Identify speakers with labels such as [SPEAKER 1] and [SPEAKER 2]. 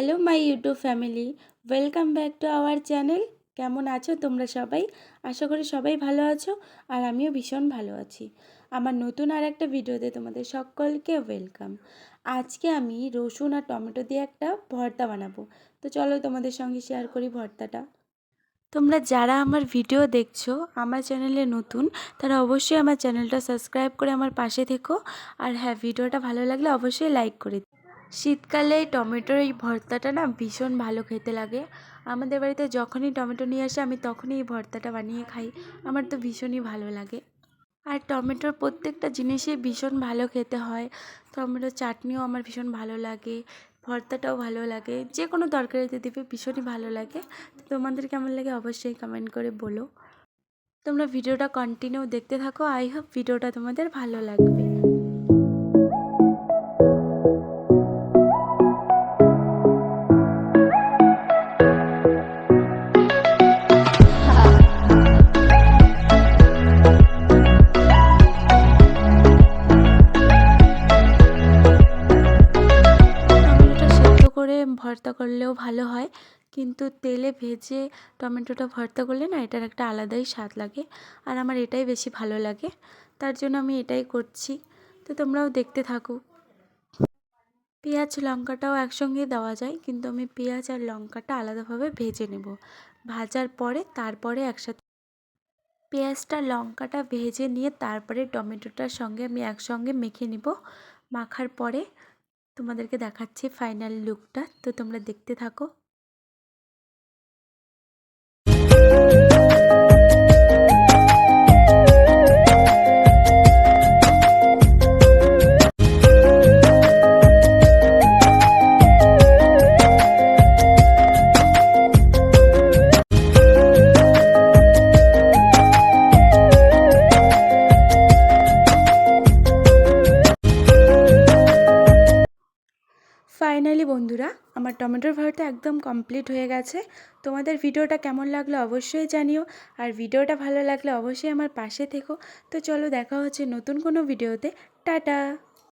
[SPEAKER 1] Hello my YouTube family welcome back to our channel কেমন আছো তোমরা সবাই? আশা করি সবাই ভালো আছো আর আমিও ভীষণ ভালো আছি। আমার নতুন আর একটা ভিডিওতে তোমাদের সকলকে ওয়েলকাম আজকে আমি রসুন আর টমেটো দিয়ে একটা ভর্তা বানাবো। তো চলো তোমাদের সঙ্গে শেয়ার করি ভর্তাটা। তোমরা যারা আমার ভিডিও দেখছ, আমার চ্যানেলে নতুন, তারা অবশ্যই আমার চ্যানেলটা সাবস্ক্রাইব করে আমার পাশে থেকো। আর হ্যাঁ ভিডিওটা ভালো লাগলে অবশ্যই লাইক করে। শীতকালে টমেটোর এই ভর্তাটা না ভীষণ ভালো খেতে লাগে। আমাদের বাড়িতে যখনই টমেটো নিয়ে আসে, আমি তখনই এই ভর্তাটা বানিয়ে খাই। আমার তো ভীষণই ভালো লাগে। আর টমেটোর প্রত্যেকটা জিনিসই ভীষণ ভালো খেতে হয়। টমেটোর চাটনিও আমার ভীষণ ভালো লাগে, ভর্তাটাও ভালো লাগে। যে কোনো তরকারিতে দিবে, ভীষণই ভালো লাগে। তোমাদের কেমন লাগে অবশ্যই কমেন্ট করে বলো। তোমরা ভিডিওটা কন্টিনিউ দেখতে থাকো। আই হোপ ভিডিওটা তোমাদের ভালো লাগবে। ভর্তা করলেও ভালো হয়। কিন্তু তেলে ভেজে টমেটোটা ভর্তা করলে না এটার একটা আলাদাই স্বাদ লাগে। আর আমার এটাই বেশি ভালো লাগে। তার জন্য আমি এটাই করছি। তো তোমরাও দেখতে থাকো। পেঁয়াজ, লঙ্কাটাও একসঙ্গে দেওয়া যায়। কিন্তু আমি পেঁয়াজ আর লঙ্কাটা আলাদাভাবে ভেজে নেব। ভাজার পরে তারপরে একসাথে পেঁয়াজটা, লঙ্কাটা ভেজে নিয়ে তারপরে টমেটোটার সঙ্গে আমি একসঙ্গে মেখে নিব। মাখার পরে তোমাদেরকে দেখাচ্ছি ফাইনাল লুকটা তো তোমরা দেখতে থাকো। ফাইনালি বন্ধুরা, আমার টমেটোর ভর্তা একদম কমপ্লিট হয়ে গেছে। তোমাদের ভিডিওটা কেমন লাগল অবশ্যই জানিও, আর ভিডিওটা ভালো লাগলে অবশ্যই আমার পাশে থেকো। তো চলো দেখা হচ্ছে নতুন কোনো ভিডিওতে। টাটা!